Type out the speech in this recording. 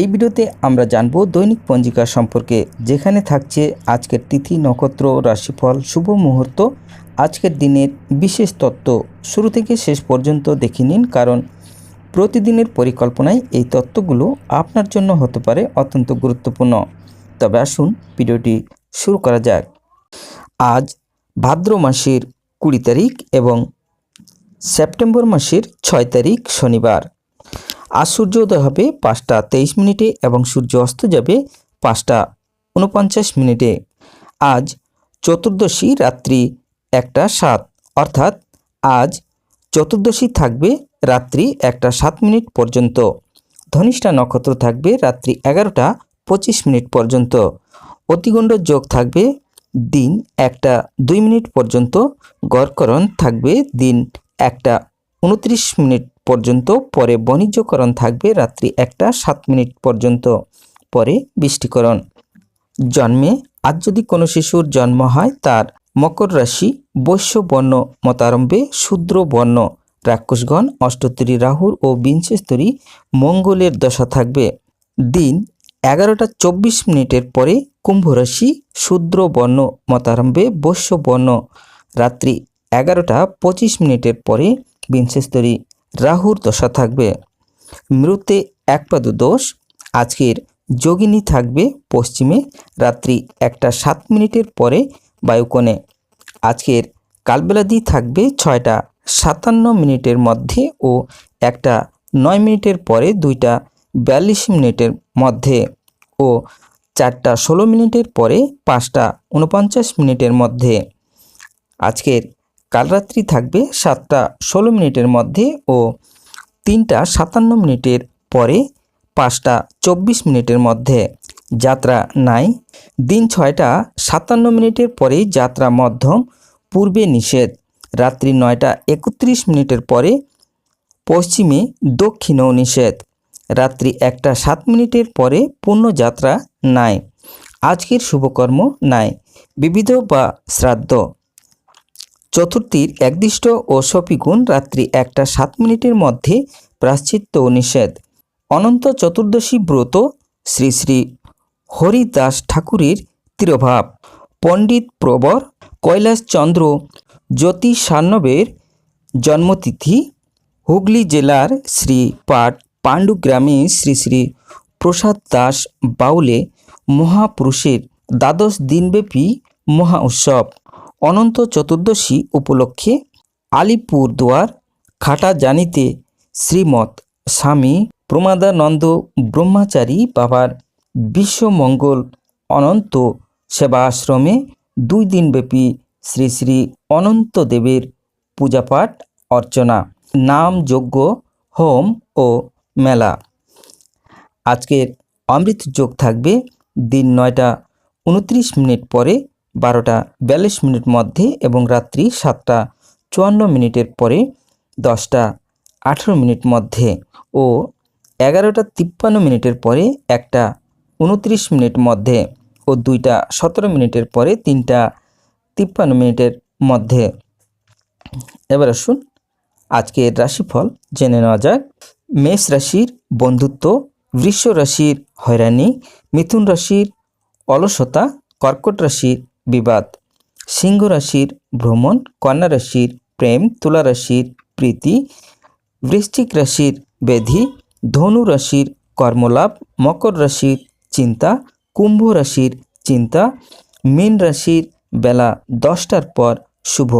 এই ভিডিওতে আমরা জানব দৈনিক পঞ্জিকা সম্পর্কে, যেখানে থাকছে আজকের তিথি, নক্ষত্র, রাশিফল, শুভ মুহূর্ত, আজকের দিনের বিশেষ তত্ত্ব। শুরু থেকে শেষ পর্যন্ত দেখে নিন, কারণ প্রতিদিনের পরিকল্পনায় এই তত্ত্বগুলো আপনার জন্য হতে পারে অত্যন্ত গুরুত্বপূর্ণ। তবে আসুন ভিডিওটি শুরু করা যাক। আজ ভাদ্র মাসের কুড়ি তারিখ এবং সেপ্টেম্বর মাসের ছয় তারিখ শনিবার। আজ সূর্যোদয় হবে পাঁচটা তেইশ মিনিটে এবং সূর্য অস্ত যাবে পাঁচটা উনপঞ্চাশ মিনিটে। আজ চতুর্দশী রাত্রি একটা সাত, অর্থাৎ আজ চতুর্দশী থাকবে রাত্রি একটা সাত মিনিট পর্যন্ত। ধনিষ্ঠা নক্ষত্র থাকবে রাত্রি এগারোটা পঁচিশ মিনিট পর্যন্ত। অতিগণ্ড যোগ থাকবে দিন একটা দুই মিনিট পর্যন্ত। গড়করণ থাকবে দিন একটা উনত্রিশ মিনিট পর্যন্ত, পরে বাণিজ্যকরণ থাকবে রাত্রি একটা, সাত মিনিট পর্যন্ত, পরে বৃষ্টিকরণ। জন্মে আজ যদি কোনো শিশুর জন্ম হয়, তার মকর রাশি বৈশ্য বর্ণ মতারম্ভে শূদ্র বর্ণ রাক্ষসগণ অষ্টত্তরী রাহুর ও বিংশস্তরী মঙ্গলের দশা থাকবে। দিন এগারোটা চব্বিশ মিনিটের পরে কুম্ভ রাশি শূদ্র বর্ণ মতারম্ভে বৈশ্য বর্ণ, রাত্রি এগারোটা পঁচিশ মিনিটের পরে বিংশস্তরী রাহুর দশা থাকবে। মৃতে একপাদ দোষ, আজকের যোগিনী থাকবে পশ্চিমে, রাত্রি একটা সাত মিনিটের পরে বায়ুকোণে। আজকের কালবেলাদি থাকবে ছয়টা সাতান্ন মিনিটের মধ্যে ও একটা নয় মিনিটের পরে দুইটা বিয়াল্লিশ মিনিটের মধ্যে ও চারটা ষোলো মিনিটের পরে পাঁচটা উনপঞ্চাশ মিনিটের মধ্যে। আজকের কালরাত্রি থাকবে সাতটা ষোলো মিনিটের মধ্যে ও তিনটা সাতান্ন মিনিটের পরে পাঁচটা চব্বিশ মিনিটের মধ্যে। যাত্রা নাই। দিন ছয়টা সাতান্ন মিনিটের পরেই যাত্রা মধ্যম, পূর্বে নিষেধ। রাত্রি নয়টা একত্রিশ মিনিটের পরে পশ্চিমে, দক্ষিণেও নিষেধ। রাত্রি একটা সাত মিনিটের পরে পূর্ণ যাত্রা নাই। আজকের শুভকর্ম নাই। বিবিধ বা শ্রাদ্ধ। চতুর্থীর একদিষ্ট ও সপিগুণ রাত্রি একটা সাত মিনিটের মধ্যে প্রাশ্চিত্য নিষেধ। অনন্ত চতুর্দশী ব্রত শ্রী শ্রী হরিদাস ঠাকুরের তিরোভাব। পণ্ডিত প্রবর কৈলাসচন্দ্র জ্যোতি সান্নবের জন্মতিথি। হুগলি জেলার শ্রী পাট পাণ্ডু গ্রামে শ্রী শ্রী প্রসাদ দাস বাউলে মহাপুরুষের দ্বাদশ দিনব্যাপী মহা উৎসব। অনন্ত চতুর্দশী উপলক্ষে আলিপুরদুয়ার খাটা জানিতে শ্রীমৎ স্বামী প্রমাদানন্দ ব্রহ্মচারী বাবার বিশ্বমঙ্গল অনন্ত সেবা আশ্রমে দুই দিনব্যাপী শ্রী শ্রী অনন্ত দেবের পূজাপাঠ অর্চনা, নাম যজ্ঞ, হোম ও মেলা। আজকের অমৃত যোগ থাকবে দিন নয়টা উনত্রিশ মিনিট পরে বারোটা বিয়াল্লিশ মিনিট মধ্যে এবং রাত্রি সাতটা চুয়ান্ন মিনিটের পরে দশটা আঠেরো মিনিট মধ্যে ও এগারোটা তিপ্পান্ন মিনিটের পরে একটা উনত্রিশ মিনিট মধ্যে ও দুইটা সতেরো মিনিটের পরে তিনটা তিপ্পান্ন মিনিটের মধ্যে। এবার আসুন আজকের রাশিফল জেনে নেওয়া যাক। মেষ রাশির বন্ধুত্ব, বৃষ রাশির হয়রানি, মিথুন রাশির অলসতা, কর্কট রাশির বিবাদ। সিংহ রাশির ভ্রমণ, কন্যা রাশির প্রেম, তুলা রাশির প্রীতি, বৃশ্চিক রাশির ব্যাধি ধনু রাশির কর্মলাভ, মকর রাশির চিন্তা, কুম্ভ রাশির চিন্তা, মীন রাশির বেলা দশটার পর শুভ।